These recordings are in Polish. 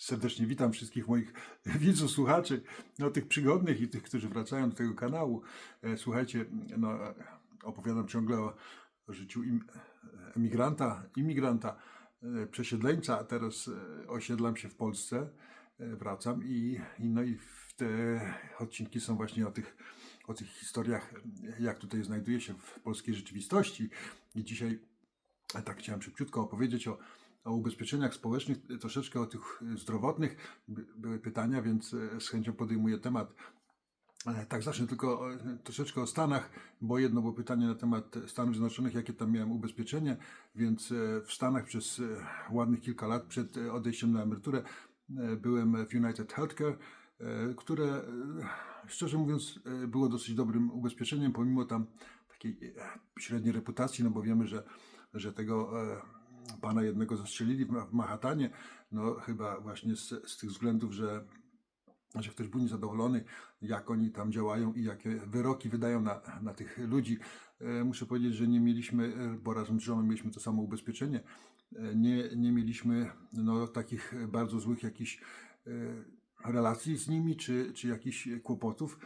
Serdecznie witam wszystkich moich widzów, słuchaczy, no tych przygodnych i tych, którzy wracają do tego kanału. E, Słuchajcie, no, opowiadam ciągle o, życiu im, emigranta, imigranta, e, przesiedleńca, a teraz e, osiedlam się w Polsce, wracam i, i, no i te odcinki są właśnie o tych, o tych historiach, jak tutaj znajduję się w polskiej rzeczywistości. I dzisiaj tak chciałem szybciutko opowiedzieć o, o ubezpieczeniach społecznych, e, troszeczkę o tych e, zdrowotnych. By- Były pytania, więc e, z chęcią podejmuję temat. Tak, zacznę tylko troszeczkę o Stanach, bo jedno było pytanie na temat Stanów Zjednoczonych, jakie tam miałem ubezpieczenie, więc w Stanach przez ładnych kilka lat przed odejściem na emeryturę byłem w United Healthcare, które szczerze mówiąc było dosyć dobrym ubezpieczeniem, pomimo tam takiej średniej reputacji, no bo wiemy, że, że tego pana jednego zastrzelili w Ma- w Manhattanie, no chyba właśnie z, z tych względów, że że ktoś był niezadowolony, jak oni tam działają i jakie wyroki wydają na, na tych ludzi. E, Muszę powiedzieć, że nie mieliśmy, e, bo razem z żoną mieliśmy to samo ubezpieczenie, e, nie, nie mieliśmy no, takich bardzo złych jakichś relacji z nimi, czy, czy jakichś kłopotów.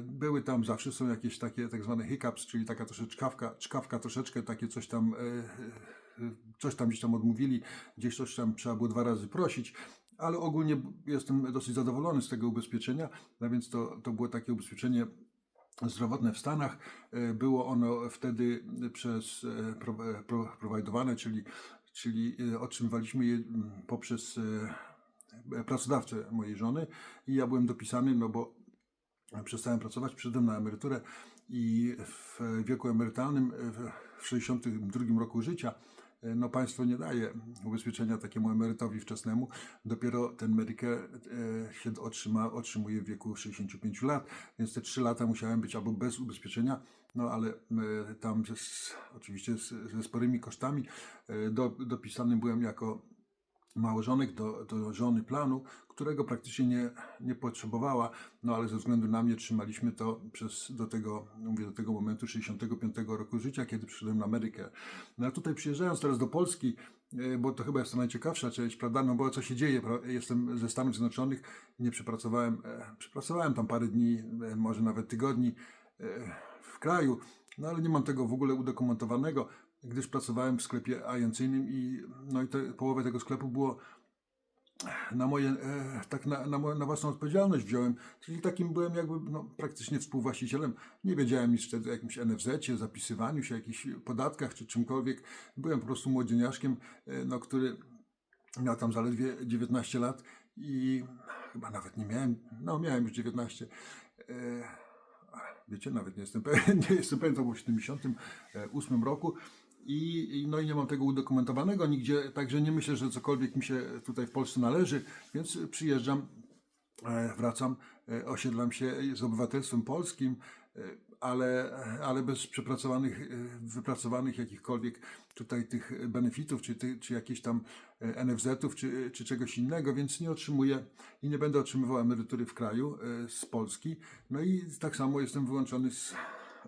Były tam, zawsze są jakieś takie tak zwane hiccups, czyli taka troszeczkę czkawka, troszeczkę, takie coś tam, coś tam gdzieś tam odmówili, gdzieś coś tam trzeba było dwa razy prosić, ale ogólnie jestem dosyć zadowolony z tego ubezpieczenia, no więc to, to było takie ubezpieczenie zdrowotne w Stanach. E, Było ono wtedy przez e, e, pro- prowajdowane, czyli, czyli otrzymywaliśmy je poprzez pracodawcę mojej żony i ja byłem dopisany, no bo przestałem pracować, przyszedłem na emeryturę i w wieku emerytalnym, w 62 roku życia, no państwo nie daje ubezpieczenia takiemu emerytowi wczesnemu. Dopiero ten Medicare e, się otrzyma, otrzymuje w wieku 65 lat, więc te 3 lata musiałem być albo bez ubezpieczenia, no ale e, tam z- oczywiście z, ze sporymi kosztami e, do, dopisany byłem jako małżonek do, do żony planu, którego praktycznie nie, nie potrzebowała, no ale ze względu na mnie trzymaliśmy to przez do tego, mówię do tego momentu 65 roku życia, kiedy przyszedłem na Amerykę. No a tutaj przyjeżdżając teraz do Polski, e, bo to chyba jest to najciekawsza część, prawda, no bo co się dzieje, jestem ze Stanów Zjednoczonych, nie przepracowałem, e, przepracowałem tam parę dni, e, może nawet tygodni w kraju, no ale nie mam tego w ogóle udokumentowanego, gdyż pracowałem w sklepie agencyjnym i, no i te, połowę tego sklepu było na moje, e, tak na, na, na własną odpowiedzialność wziąłem, czyli takim byłem jakby no, praktycznie współwłaścicielem. Nie wiedziałem nic wtedy o jakimś NFZ-cie, zapisywaniu się, jakichś podatkach czy czymkolwiek. Byłem po prostu młodzieniaszkiem, e, no, który miał tam zaledwie 19 lat i chyba nawet nie miałem, no miałem już 19. E, wiecie, nawet nie jestem pewien, nie jestem pewien, to było w 78 roku. I, no i nie mam tego udokumentowanego nigdzie, także nie myślę, że cokolwiek mi się tutaj w Polsce należy, więc przyjeżdżam, e, wracam, e, osiedlam się z obywatelstwem polskim, e, ale, ale bez przepracowanych, wypracowanych jakichkolwiek tutaj tych benefitów, czy, ty, czy jakichś tam NFZ-ów, czy, czy czegoś innego, więc nie otrzymuję i nie będę otrzymywał emerytury w kraju z Polski. No i tak samo jestem wyłączony z,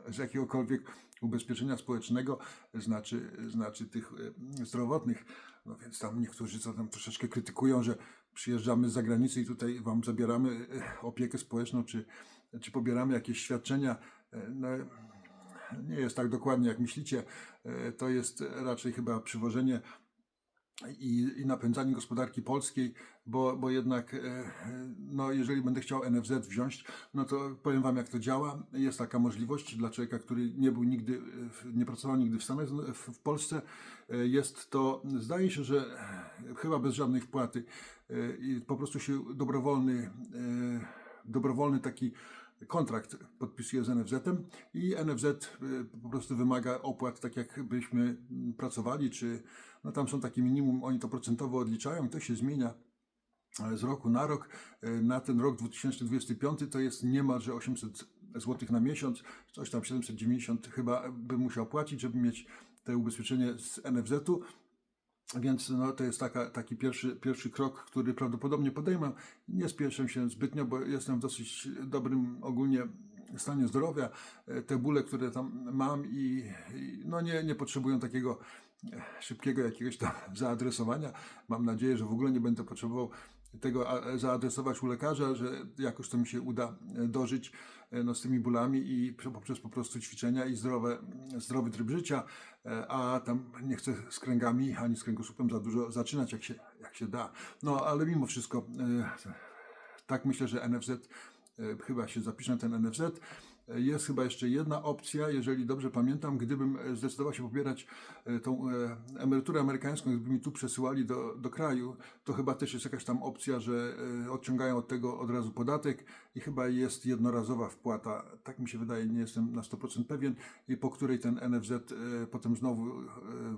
z jakiegokolwiek ubezpieczenia społecznego, znaczy, znaczy tych e, zdrowotnych. No więc tam niektórzy co tam troszeczkę krytykują, że przyjeżdżamy z zagranicy i tutaj wam zabieramy e, opiekę społeczną, czy, czy pobieramy jakieś świadczenia. E, No, nie jest tak dokładnie jak myślicie. To jest raczej chyba przywożenie i, i napędzanie gospodarki polskiej, bo, bo jednak, e, no, jeżeli będę chciał NFZ wziąć, no to powiem Wam, jak to działa. Jest taka możliwość dla człowieka, który nie był nigdy, e, nie pracował nigdy w Stanach, w, Polsce. E, Jest to, zdaje się, że chyba bez żadnej wpłaty po prostu się dobrowolny, dobrowolny taki kontrakt podpisuje z NFZ-em i NFZ y, po prostu wymaga opłat, tak jakbyśmy mm, pracowali, czy no tam są takie minimum, oni to procentowo odliczają to się zmienia e, z roku na rok. E, Na ten rok 2025 to jest niemalże 800 zł na miesiąc, coś tam 790 chyba bym musiał płacić, żeby mieć te ubezpieczenie z NFZ-u. Więc no, to jest taka, taki pierwszy, pierwszy krok, który prawdopodobnie podejmę. Nie spieszę się zbytnio, bo jestem w dosyć dobrym ogólnie stanie zdrowia. Te bóle, które tam mam i, i no nie, nie potrzebują takiego e, szybkiego jakiegoś tam zaadresowania. Mam nadzieję, że w ogóle nie będę potrzebował tego a- zaadresować u lekarza, że jakoś to mi się uda e, dożyć e, no, z tymi bólami i poprzez po prostu ćwiczenia i zdrowe, zdrowy tryb życia, e, a tam nie chcę z kręgami ani z kręgosłupem za dużo zaczynać, jak się, jak się da. No ale mimo wszystko, e, tak myślę, że NFZ, e, chyba się zapiszę na ten NFZ. Jest chyba jeszcze jedna opcja, jeżeli dobrze pamiętam, gdybym e, zdecydował się pobierać e, tą e, emeryturę amerykańską, gdyby mi tu przesyłali do, do kraju, to chyba też jest jakaś tam opcja, że odciągają od tego od razu podatek i chyba jest jednorazowa wpłata, tak mi się wydaje, nie jestem na 100% pewien, i po której ten NFZ potem znowu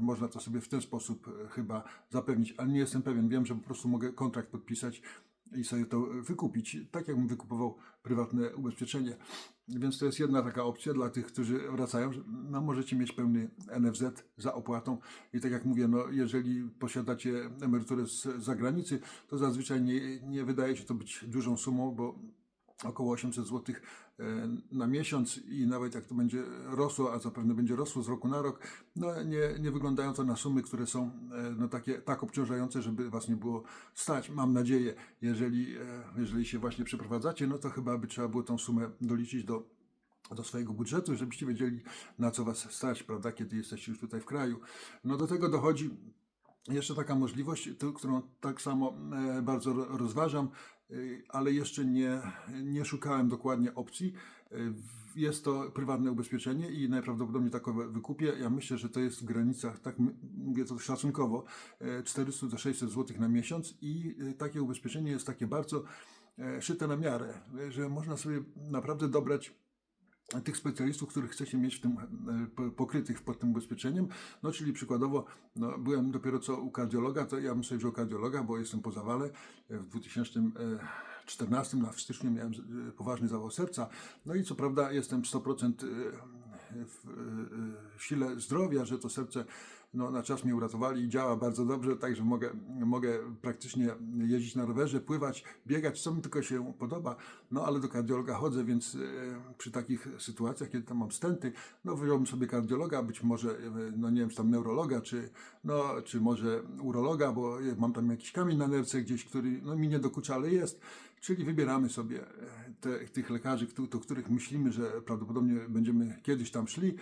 można to sobie w ten sposób chyba zapewnić, ale nie jestem pewien, wiem, że po prostu mogę kontrakt podpisać i sobie to wykupić, tak jakbym wykupował prywatne ubezpieczenie. Więc to jest jedna taka opcja dla tych, którzy wracają, no, możecie mieć pełny NFZ za opłatą i tak jak mówię, no, jeżeli posiadacie emeryturę z zagranicy, to zazwyczaj nie, nie wydaje się to być dużą sumą, bo około 800 zł na miesiąc i nawet jak to będzie rosło, a zapewne będzie rosło z roku na rok, no nie, nie wyglądają to na sumy, które są e, no takie, tak obciążające, żeby Was nie było stać. Mam nadzieję, jeżeli, e, jeżeli się właśnie przeprowadzacie, no to chyba by trzeba było tą sumę doliczyć do do swojego budżetu, żebyście wiedzieli, na co was stać, prawda, kiedy jesteście już tutaj w kraju. No do tego dochodzi jeszcze taka możliwość, którą tak samo e, bardzo ro- rozważam, e, ale jeszcze nie, nie szukałem dokładnie opcji. E, Jest to prywatne ubezpieczenie i najprawdopodobniej takowe wykupię. Ja myślę, że to jest w granicach, tak mówię to szacunkowo, e, 400 do 600 zł na miesiąc i takie ubezpieczenie jest takie bardzo szyte na miarę, że można sobie naprawdę dobrać tych specjalistów, których chcecie mieć w tym e, po- pokrytych pod tym ubezpieczeniem. No czyli przykładowo, no, byłem dopiero co u kardiologa, to ja bym sobie wziął kardiologa, bo jestem po zawale. E, W 2014 na w styczniu miałem e, poważny zawał serca. No i co prawda jestem 100% e, w e, sile zdrowia, że to serce no, na czas mnie uratowali i działa bardzo dobrze, także mogę, mogę praktycznie jeździć na rowerze, pływać, biegać, co mi tylko się podoba. No ale do kardiologa chodzę, więc e, przy takich sytuacjach, kiedy tam mam stenty, no wziąłbym sobie kardiologa, być może, e, no nie wiem, czy tam neurologa, czy, no, czy może urologa, bo mam tam jakiś kamień na nerce gdzieś, który no, mi nie dokucza, ale jest. Czyli wybieramy sobie e, te, tych lekarzy, do których myślimy, że prawdopodobnie będziemy kiedyś tam szli.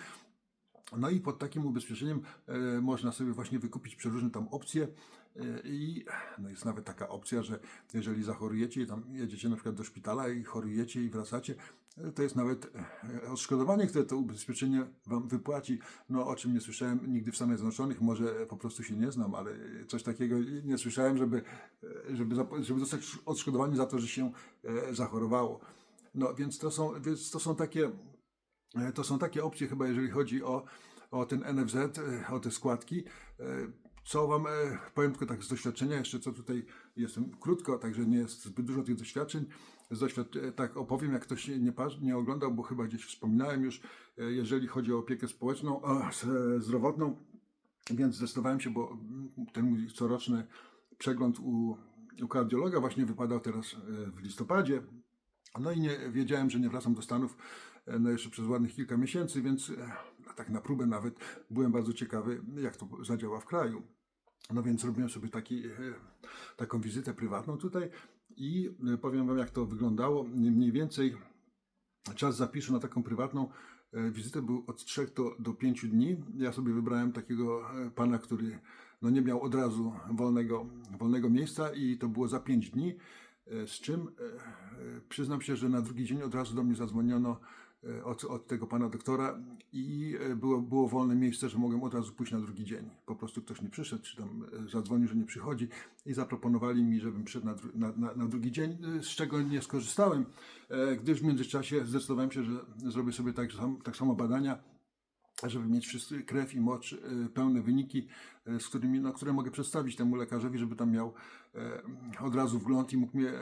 No i pod takim ubezpieczeniem e, można sobie właśnie wykupić przeróżne tam opcje e, i no jest nawet taka opcja, że jeżeli zachorujecie i tam jedziecie na przykład do szpitala i chorujecie i wracacie, e, to jest nawet odszkodowanie, które to ubezpieczenie wam wypłaci. No o czym nie słyszałem nigdy w Stanach Zjednoczonych, może po prostu się nie znam, ale coś takiego nie słyszałem, żeby, żeby, żeby dostać odszkodowanie za to, że się zachorowało. No więc to są, więc to są takie To są takie opcje chyba, jeżeli chodzi o, o ten NFZ, e, o te składki. E, Co Wam e, powiem tylko tak z doświadczenia, jeszcze co tutaj jestem krótko, także nie jest zbyt dużo tych doświadczeń. Doświad... e, Tak opowiem, jak ktoś nie, nie oglądał, bo chyba gdzieś wspominałem już, e, jeżeli chodzi o opiekę społeczną, o, e, zdrowotną, więc zdecydowałem się, bo mm, ten mój coroczny przegląd u, u kardiologa właśnie wypadał teraz e, w listopadzie. No i nie wiedziałem, że nie wracam do Stanów e, no jeszcze przez ładnych kilka miesięcy, więc e, tak na próbę nawet byłem bardzo ciekawy, jak to zadziała w kraju. No więc zrobiłem sobie taki, e, taką wizytę prywatną tutaj i e, powiem Wam, jak to wyglądało. Mniej więcej czas zapisu na taką prywatną e, wizytę był od 3 do, do 5 dni. Ja sobie wybrałem takiego e, pana, który no, nie miał od razu wolnego, wolnego miejsca i to było za 5 dni. E, Z czym e, e, przyznam się, że na drugi dzień od razu do mnie zadzwoniono e, od, od tego pana doktora i e, było, było wolne miejsce, że mogłem od razu pójść na drugi dzień. Po prostu ktoś nie przyszedł, czy tam e, zadzwonił, że nie przychodzi i zaproponowali mi, żebym przyszedł na, na, na, na drugi dzień, e, z czego nie skorzystałem, e, gdyż w międzyczasie zdecydowałem się, że zrobię sobie tak, sam, tak samo badania, żeby mieć wszyscy krew i mocz, e, pełne wyniki, e, z którymi, no, które mogę przedstawić temu lekarzowi, żeby tam miał e, od razu wgląd i mógł mnie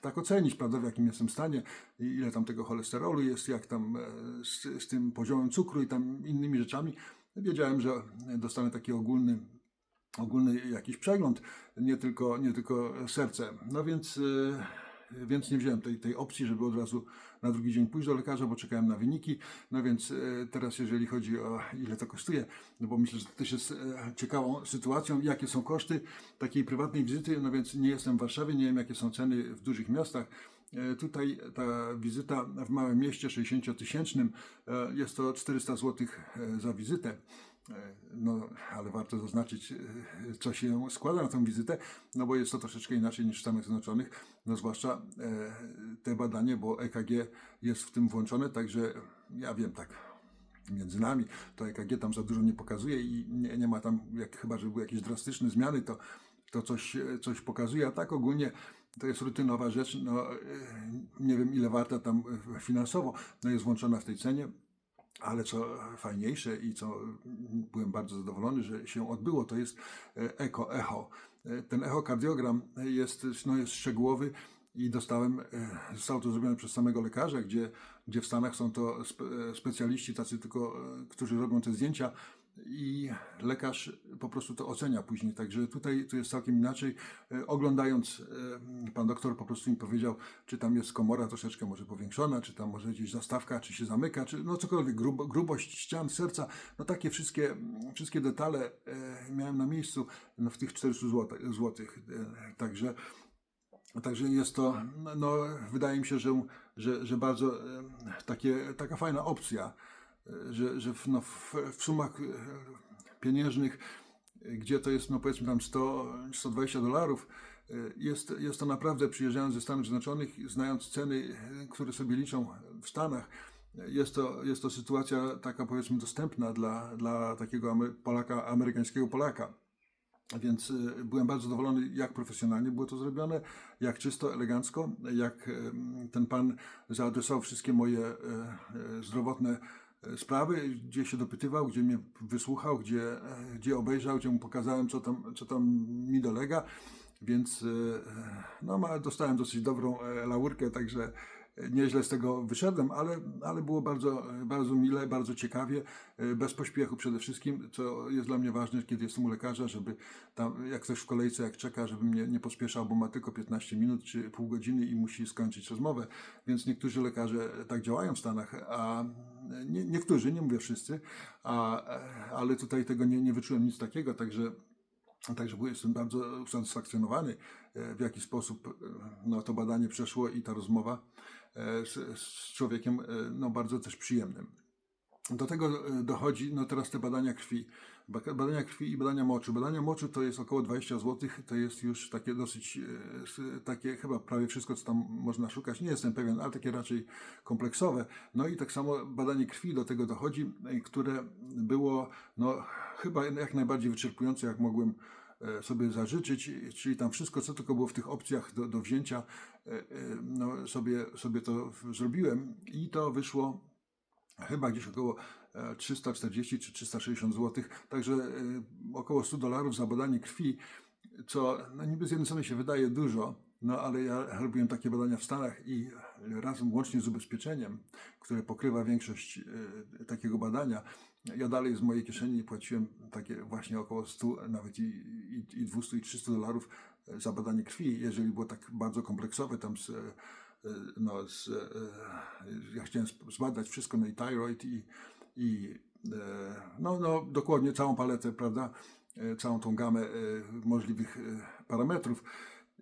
tak ocenić, prawda, w jakim jestem stanie, ile tam tego cholesterolu jest, jak tam z, z tym poziomem cukru i tam innymi rzeczami. Wiedziałem, że dostanę taki ogólny, ogólny jakiś przegląd, nie tylko, nie tylko serce. No więc więc nie wziąłem tej, tej opcji, żeby od razu na drugi dzień pójść do lekarza, bo czekałem na wyniki. No więc e, teraz, jeżeli chodzi o ile to kosztuje, no bo myślę, że to też jest e, ciekawą sytuacją, jakie są koszty takiej prywatnej wizyty, no więc nie jestem w Warszawie, nie wiem, jakie są ceny w dużych miastach. E, Tutaj ta wizyta w małym mieście 60-tysięcznym e, jest to 400 zł za wizytę. E, No, ale warto zaznaczyć, e, co się składa na tę wizytę, no bo jest to troszeczkę inaczej niż w Stanach Zjednoczonych, no zwłaszcza e, te badanie, bo EKG jest w tym włączone, także ja wiem tak, między nami, to EKG tam za dużo nie pokazuje i nie, nie ma tam, jak chyba, że były jakieś drastyczne zmiany, to, to coś, coś pokazuje, a tak ogólnie to jest rutynowa rzecz, no nie wiem ile warta tam finansowo, no jest włączona w tej cenie, ale co fajniejsze i co byłem bardzo zadowolony, że się odbyło, to jest e, eko, echo. E, Ten echokardiogram jest, no jest szczegółowy i dostałem, e, zostało to zrobione przez samego lekarza, gdzie, gdzie w Stanach są to spe, specjaliści, tacy tylko, którzy robią te zdjęcia i lekarz po prostu to ocenia później. Także tutaj to jest całkiem inaczej. E, Oglądając, e, pan doktor po prostu mi powiedział, czy tam jest komora troszeczkę może powiększona, czy tam może gdzieś zastawka, czy się zamyka, czy no cokolwiek, grubo, grubość ścian, serca, no takie wszystkie, wszystkie detale e, miałem na miejscu no, w tych 400 złotych. złotych. Także Także jest to, no, wydaje mi się, że, że, że bardzo takie, taka fajna opcja, że, że w, no, w, w sumach e, pieniężnych, gdzie to jest, no powiedzmy tam 100, 120 dolarów, e, jest, jest to naprawdę, przyjeżdżając ze Stanów Zjednoczonych, znając ceny, e, które sobie liczą w Stanach, jest to, jest to sytuacja taka powiedzmy dostępna dla, dla takiego Polaka, amerykańskiego Polaka. Więc byłem bardzo zadowolony, jak profesjonalnie było to zrobione, jak czysto, elegancko, jak ten pan zaadresował wszystkie moje zdrowotne sprawy, gdzie się dopytywał, gdzie mnie wysłuchał, gdzie, gdzie obejrzał, gdzie mu pokazałem, co tam, co tam mi dolega. Więc e, no, dostałem dosyć dobrą e, laurkę, także nieźle z tego wyszedłem, ale, ale było bardzo, bardzo mile, bardzo ciekawie, bez pośpiechu przede wszystkim, co jest dla mnie ważne, kiedy jestem u lekarza, żeby tam, jak ktoś w kolejce, jak czeka, żeby mnie nie pospieszał, bo ma tylko 15 minut czy pół godziny i musi skończyć rozmowę. Więc niektórzy lekarze tak działają w Stanach, a nie, niektórzy, nie mówię wszyscy, a, ale tutaj tego nie, nie wyczułem nic takiego, także Także jestem bardzo usatysfakcjonowany, w jaki sposób no, to badanie przeszło i ta rozmowa z, z człowiekiem e, no, bardzo też przyjemnym. Do tego e, dochodzi no, teraz te badania krwi. Ba- Badania krwi i badania moczu. Badania moczu to jest około 20 zł. To jest już takie dosyć, e, takie chyba prawie wszystko, co tam można szukać. Nie jestem pewien, ale takie raczej kompleksowe. No i tak samo badanie krwi do tego dochodzi, które było no, chyba jak najbardziej wyczerpujące, jak mogłem sobie zażyczyć, czyli tam wszystko, co tylko było w tych opcjach do, do wzięcia, e, e, no, sobie, sobie to zrobiłem i to wyszło chyba gdzieś około e, 340 czy 360 zł, także e, około 100 dolarów za badanie krwi, co no niby z jednej strony się wydaje dużo, no ale ja robiłem takie badania w Stanach i razem łącznie z ubezpieczeniem, które pokrywa większość e, takiego badania, ja dalej z mojej kieszeni płaciłem takie właśnie około 100, nawet i, i, i 200 i 300 dolarów e, za badanie krwi, jeżeli było tak bardzo kompleksowe tam z, e, no, z, ja chciałem zbadać wszystko, no i thyroid i, i no, no dokładnie całą paletę, prawda, całą tą gamę możliwych parametrów.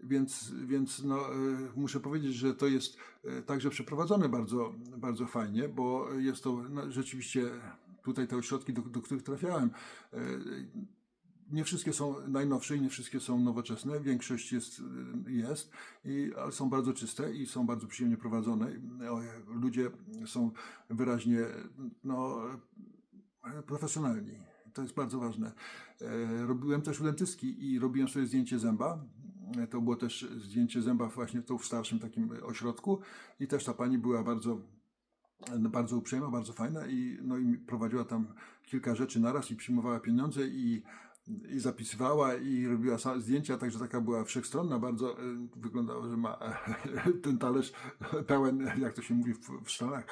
Więc, więc no, e, muszę powiedzieć, że to jest e, także przeprowadzone bardzo, bardzo fajnie, bo jest to no, rzeczywiście tutaj te ośrodki, do, do których trafiałem, e, nie wszystkie są najnowsze i nie wszystkie są nowoczesne. Większość jest, jest i, ale są bardzo czyste i są bardzo przyjemnie prowadzone. Ludzie są wyraźnie no, profesjonalni. To jest bardzo ważne. Robiłem też u dentystki i robiłem sobie zdjęcie zęba. To było też zdjęcie zęba właśnie tu w starszym takim ośrodku i też ta pani była bardzo bardzo uprzejma, bardzo fajna i, no, i prowadziła tam kilka rzeczy naraz i przyjmowała pieniądze i, i zapisywała i robiła zdjęcia, także taka była wszechstronna, bardzo e, wyglądało, że ma ten talerz pełen, jak to się mówi w, w Stanach,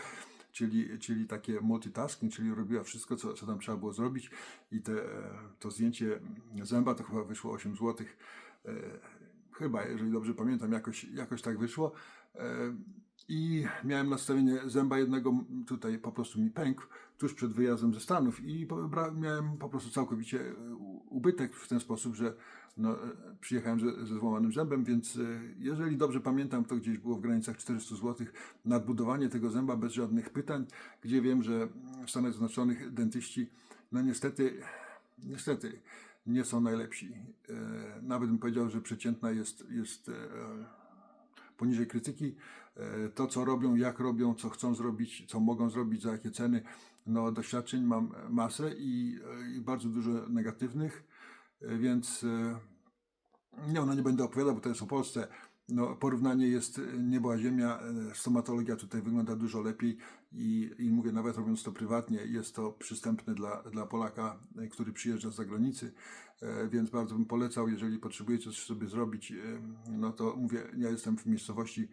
czyli, czyli takie multitasking, czyli robiła wszystko, co, co tam trzeba było zrobić i te, to zdjęcie zęba to chyba wyszło 8 zł. Chyba, jeżeli dobrze pamiętam, jakoś, jakoś tak wyszło. E, I miałem nastawienie zęba jednego, tutaj po prostu mi pękł tuż przed wyjazdem ze Stanów i miałem po prostu całkowicie e, ubytek w ten sposób, że no, e, przyjechałem ze, ze złamanym zębem, więc jeżeli dobrze pamiętam, to gdzieś było w granicach 400 zł nadbudowanie tego zęba bez żadnych pytań, gdzie wiem, że w Stanach Zjednoczonych dentyści, no niestety, niestety nie są najlepsi. E, Nawet bym powiedział, że przeciętna jest, jest e, poniżej krytyki. E, To, co robią, jak robią, co chcą zrobić, co mogą zrobić, za jakie ceny. No, doświadczeń mam masę i, i bardzo dużo negatywnych, więc nie, no nie będę opowiadał, bo to jest o Polsce. No, porównanie jest e, niebo a ziemia. E, Stomatologia tutaj wygląda dużo lepiej i, i mówię, nawet robiąc to prywatnie, jest to przystępne dla, dla Polaka, e, który przyjeżdża z zagranicy, więc bardzo bym polecał, jeżeli potrzebujecie coś sobie zrobić, no to mówię, ja jestem w miejscowości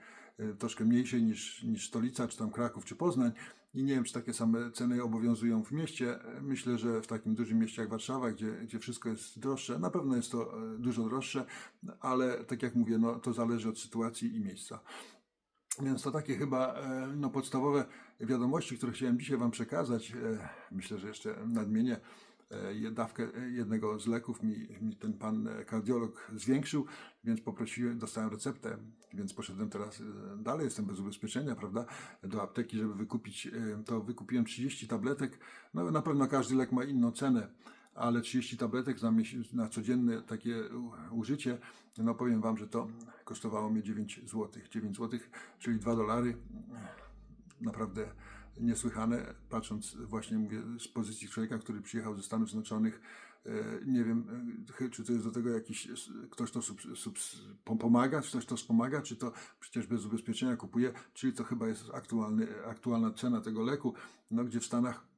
troszkę mniejszej niż, niż stolica, czy tam Kraków, czy Poznań i nie wiem, czy takie same ceny obowiązują w mieście. Myślę, że w takim dużym mieście jak Warszawa, gdzie, gdzie wszystko jest droższe, na pewno jest to e, dużo droższe, ale tak jak mówię, no to zależy od sytuacji i miejsca. Więc to takie chyba e, no, podstawowe wiadomości, które chciałem dzisiaj Wam przekazać. E, Myślę, że jeszcze nadmienię. E, Dawkę e, jednego z leków mi, mi ten pan e, kardiolog zwiększył, więc poprosiłem, dostałem receptę, więc poszedłem teraz dalej, jestem bez ubezpieczenia, prawda, do apteki, żeby wykupić, to wykupiłem 30 tabletek, no na pewno każdy lek ma inną cenę, ale 30 tabletek na, na codzienne takie użycie, no powiem Wam, że to kosztowało mnie 9 zł. 9 zł, czyli 2 dolary. Naprawdę niesłychane, patrząc właśnie mówię z pozycji człowieka, który przyjechał ze Stanów Zjednoczonych. E, Nie wiem, e, czy to jest do tego jakiś, ktoś to sub, sub, pom- pomaga, czy ktoś to wspomaga, czy to przecież bez ubezpieczenia kupuje, czyli to chyba jest aktualny, aktualna cena tego leku, no gdzie w Stanach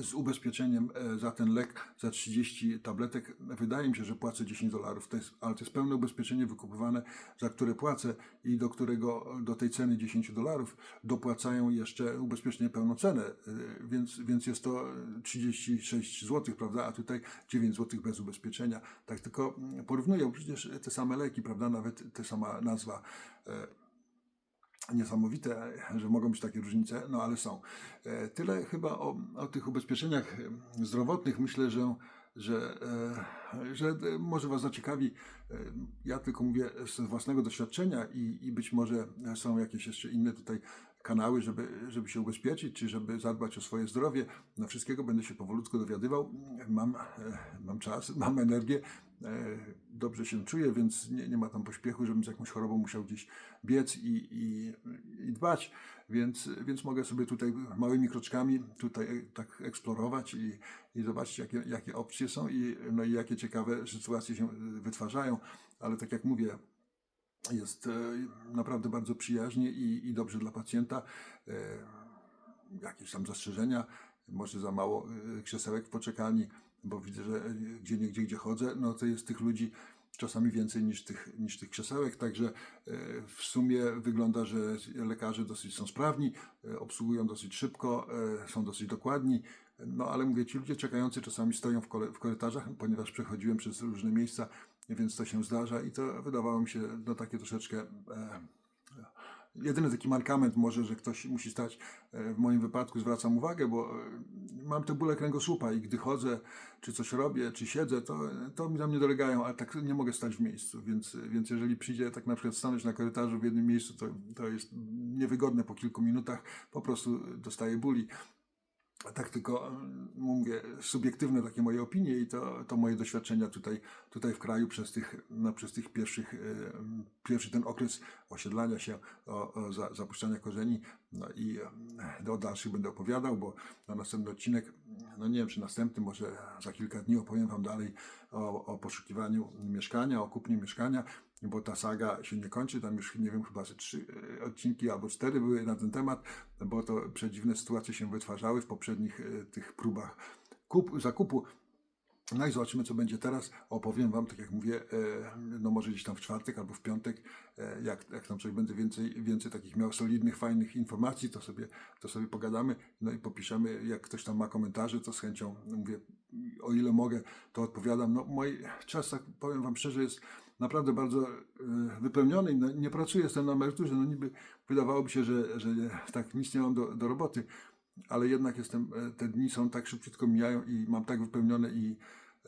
z ubezpieczeniem e, za ten lek za 30 tabletek. Wydaje mi się, że płacę 10 dolarów, ale to jest pełne ubezpieczenie wykupywane, za które płacę i do którego do tej ceny 10 dolarów dopłacają jeszcze ubezpieczenie pełną cenę, e, więc, więc jest to 36 zł, prawda, a tutaj 9 zł bez ubezpieczenia. Tak tylko mm, porównuję, bo przecież te same leki, prawda, nawet ta sama nazwa. Niesamowite, że mogą być takie różnice, no ale są. E, Tyle chyba o, o tych ubezpieczeniach zdrowotnych. Myślę, że, że, e, że e, może Was zaciekawi. Ja tylko mówię z własnego doświadczenia i, i być może są jakieś jeszcze inne tutaj kanały, żeby, żeby się ubezpieczyć, czy żeby zadbać o swoje zdrowie. Na wszystkiego będę się powolutku dowiadywał. Mam, e, mam czas, mam energię, e, dobrze się czuję, więc nie, nie ma tam pośpiechu, żebym z jakąś chorobą musiał gdzieś biec i, i, i dbać, więc, więc mogę sobie tutaj małymi kroczkami tutaj tak eksplorować i, i zobaczyć, jakie, jakie opcje są i, no i jakie ciekawe sytuacje się wytwarzają, ale tak jak mówię, jest e, naprawdę bardzo przyjaźnie i, i dobrze dla pacjenta. E, Jakieś tam zastrzeżenia, może za mało e, krzesełek w poczekalni, bo widzę, że gdzie niegdzie, gdzie chodzę, no to jest tych ludzi czasami więcej niż tych, niż tych krzesełek, także w sumie wygląda, że lekarze dosyć są sprawni, obsługują dosyć szybko, są dosyć dokładni, no ale mówię, ci ludzie czekający czasami stoją w, kole, w korytarzach, ponieważ przechodziłem przez różne miejsca, więc to się zdarza i to wydawało mi się no takie troszeczkę e, Jedyny taki mankament może, że ktoś musi stać, e, w moim wypadku zwracam uwagę, bo e, mam te bóle kręgosłupa i gdy chodzę, czy coś robię, czy siedzę, to, to mi tam nie dolegają, ale tak nie mogę stać w miejscu, więc, więc jeżeli przyjdzie tak na przykład stanąć na korytarzu w jednym miejscu, to, to jest niewygodne po kilku minutach, po prostu dostaję bóli. Tak tylko mm, mówię, subiektywne takie moje opinie i to, to moje doświadczenia tutaj, tutaj w kraju przez tych, no, przez tych pierwszych, e, pierwszy ten okres osiedlania się, o, o za, zapuszczania korzeni. No i e, o dalszych będę opowiadał, bo na następny odcinek, no nie wiem czy następny, może za kilka dni opowiem Wam dalej o, o poszukiwaniu mieszkania, o kupnie mieszkania, bo ta saga się nie kończy, tam już nie wiem, chyba ze trzy e, odcinki albo cztery były na ten temat, bo to przedziwne sytuacje się wytwarzały w poprzednich e, tych próbach kup, zakupu. No i zobaczymy, co będzie teraz. Opowiem Wam, tak jak mówię, e, no może gdzieś tam w czwartek albo w piątek, e, jak, jak tam coś będzie więcej, więcej takich miał solidnych, fajnych informacji, to sobie, to sobie pogadamy, no i popiszemy. Jak ktoś tam ma komentarze, to z chęcią mówię, o ile mogę, to odpowiadam. No mój czas, tak powiem Wam szczerze, jest naprawdę bardzo e, wypełniony. no, Nie pracuję, jestem na emeryturze. No niby wydawałoby się, że, że tak nic nie mam do, do roboty, ale jednak jestem, e, te dni są tak szybciutko mijają i mam tak wypełnione i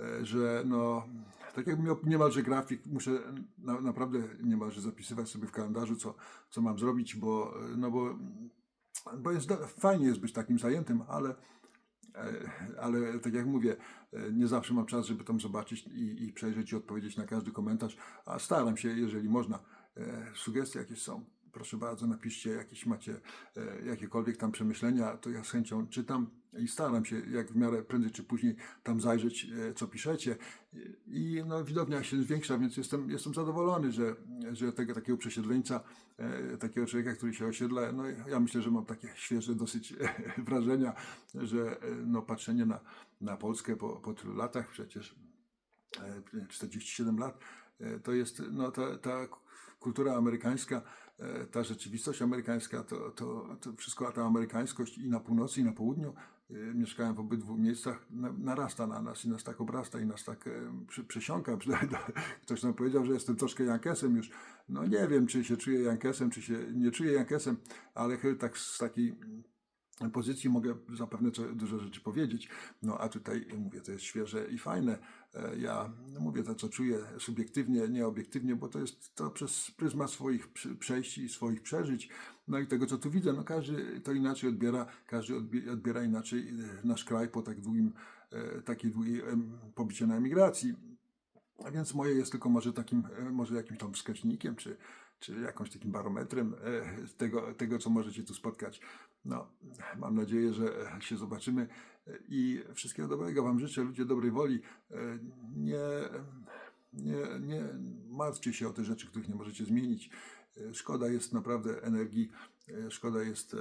e, że no, tak jakbym miał niemalże grafik, muszę na, naprawdę niemalże zapisywać sobie w kalendarzu, co, co mam zrobić, bo, e, no bo, bo jest, fajnie jest być takim zajętym, ale ale tak jak mówię, nie zawsze mam czas, żeby tam zobaczyć i, i przejrzeć i odpowiedzieć na każdy komentarz, a staram się, jeżeli można. Sugestie jakieś są, proszę bardzo, napiszcie, jakieś macie e, jakiekolwiek tam przemyślenia, to ja z chęcią czytam i staram się, jak w miarę prędzej czy później tam zajrzeć, e, co piszecie. I no, widownia się zwiększa, więc jestem, jestem zadowolony, że, że tego takiego przesiedleńca, e, takiego człowieka, który się osiedla, no ja myślę, że mam takie świeże dosyć wrażenia, że no, patrzenie na, na Polskę po, po tylu latach, przecież e, 47 lat, to jest no, ta, ta kultura amerykańska, ta rzeczywistość amerykańska, to, to, to wszystko, ta amerykańskość i na północy, i na południu, e, mieszkałem w obydwu miejscach, na- narasta na nas i nas tak obrasta i nas tak e, przesiąka. Ktoś nam powiedział, że jestem troszkę Jankesem już. No nie wiem, czy się czuję Jankesem, czy się nie czuję Jankesem, ale chyba tak z takiej pozycji mogę zapewne dużo rzeczy powiedzieć. No a tutaj mówię, to jest świeże i fajne. E, Ja mówię to, co czuję subiektywnie, nie obiektywnie, bo to jest to przez pryzmat swoich przejść i swoich przeżyć. No i tego, co tu widzę, no każdy to inaczej odbiera, każdy odbi- odbiera inaczej e, nasz kraj po tak długim, e, takiej długiej pobycie na emigracji. A więc moje jest tylko może takim, może jakimś tam wskaźnikiem, czy, czy jakąś takim barometrem tego, tego, co możecie tu spotkać. No, mam nadzieję, że się zobaczymy i wszystkiego dobrego Wam życzę, ludzie dobrej woli. Nie, nie, nie martwcie się o te rzeczy, których nie możecie zmienić. Szkoda jest naprawdę energii, szkoda jest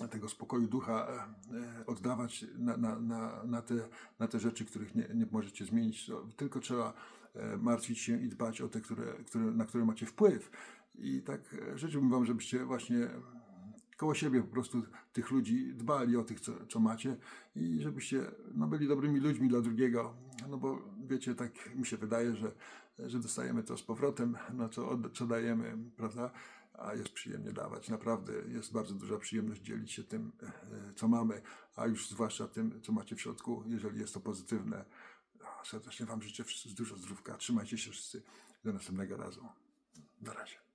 e, tego spokoju ducha e, oddawać na, na, na, na, te, na te rzeczy, których nie, nie możecie zmienić. Tylko trzeba e, martwić się i dbać o te, które, które, na które macie wpływ. I tak życzyłbym Wam, żebyście właśnie koło siebie po prostu tych ludzi dbali o tych, co, co macie i żebyście no, byli dobrymi ludźmi dla drugiego. No bo wiecie, tak mi się wydaje, że, że dostajemy to z powrotem, no co, co dajemy, prawda? A jest przyjemnie dawać. Naprawdę jest bardzo duża przyjemność dzielić się tym, e, co mamy, a już zwłaszcza tym, co macie w środku, jeżeli jest to pozytywne. Serdecznie Wam życzę dużo zdrówka. Trzymajcie się wszyscy. Do następnego razu. Na razie.